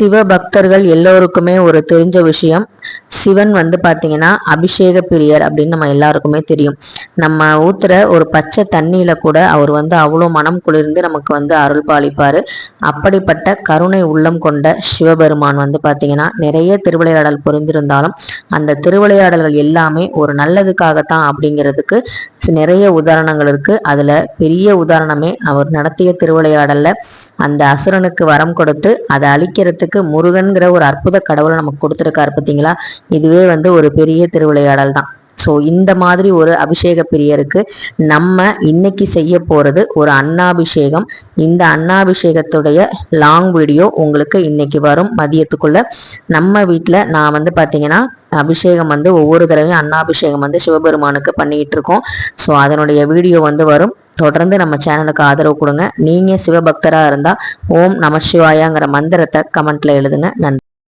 சிவ பக்தர்கள் எல்லோருக்குமே ஒரு தெரிஞ்ச விஷயம். சிவன் வந்து பார்த்தீங்கன்னா அபிஷேக பிரியர் அப்படின்னு நம்ம எல்லாருக்குமே தெரியும். நம்ம ஊத்துற ஒரு பச்சை தண்ணியில கூட அவர் வந்து அவ்வளோ மனம் குளிர்ந்து நமக்கு வந்து அருள் பாலிப்பார். அப்படிப்பட்ட கருணை உள்ளம் கொண்ட சிவபெருமான் வந்து பார்த்தீங்கன்னா நிறைய திருவிளையாடல் புரிந்திருந்தாலும் அந்த திருவிளையாடல்கள் எல்லாமே ஒரு நல்லதுக்காகத்தான் அப்படிங்கிறதுக்கு நிறைய உதாரணங்கள் இருக்கு. அதுல பெரிய உதாரணமே அவர் நடத்திய திருவிளையாடல்ல அந்த அசுரனுக்கு வரம் கொடுத்து அதை அழிக்கிறதுக்கு முருகன்கிற ஒரு அற்புத கடவுளை நமக்கு கொடுத்துருக்காரு பார்த்தீங்களா? இதுவே வந்து ஒரு பெரிய திருவிளையாடல் தான். ஸோ இந்த மாதிரி ஒரு அபிஷேக பிரியருக்கு நம்ம இன்னைக்கு செய்ய போகிறது ஒரு அன்னாபிஷேகம். இந்த அன்னாபிஷேகத்துடைய லாங் வீடியோ உங்களுக்கு இன்னைக்கு வரும். மதியத்துக்குள்ள நம்ம வீட்டில் நான் வந்து பார்த்தீங்கன்னா அபிஷேகம் வந்து ஒவ்வொரு தடவையும் அன்னாபிஷேகம் வந்து சிவபெருமானுக்கு பண்ணிகிட்டு இருக்கோம். ஸோ அதனுடைய வீடியோ வந்து வரும். தொடர்ந்து நம்ம சேனலுக்கு ஆதரவு கொடுங்க. நீங்கள் சிவபக்தராக இருந்தால் ஓம் நம சிவாயாங்கிற மந்திரத்தை கமெண்ட்டில் எழுதுங்க. நன்றி.